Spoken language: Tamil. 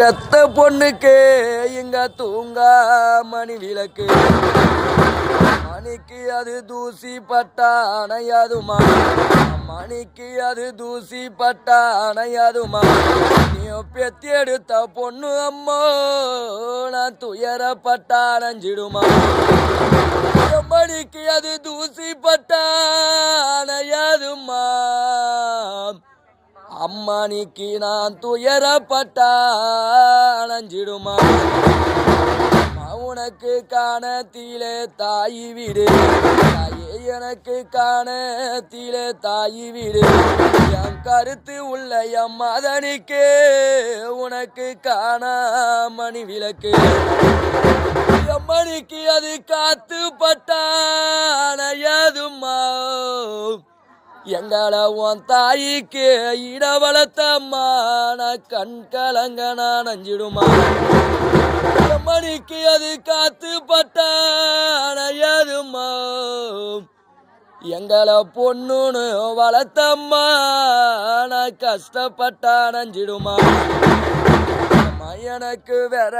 பெத்த பொண்ணுக்கு இங்க தூங்கா மணி விளக்கு? மணிக்கு அது தூசி பட்டா அணையாதுமா? மணிக்கு அது தூசி பட்டா அணையாதுமா? நீ பெத்தி எடுத்த பொண்ணு அம்மோ நான் துயரப்பட்டா அணைஞ்சிடுமா? மணிக்கு அது தூசி பட்டா அம்மானிக்கு நான் துயரப்பட்டா அணைஞ்சிடுமா? உனக்கு காணத்திலே தாயி வீடு. தாயே எனக்கு காண காணத்திலே தாயி வீடு. என் கருத்து உள்ள என் மதனிக்கு உனக்கு காணா மணி விளக்கு. எம்மணிக்கு அது காத்து பட்டா எங்களை உன் தாய்க்கு இட நான் கண் கலங்க நான் அஞ்சிடுமா மணிக்கு அது காத்து பட்டானையதுமா எங்களை பொண்ணுன்னு வளர்த்தம்மா நான் கஷ்டப்பட்டா நஞ்சிடுமா? அம்மா, எனக்கு வேற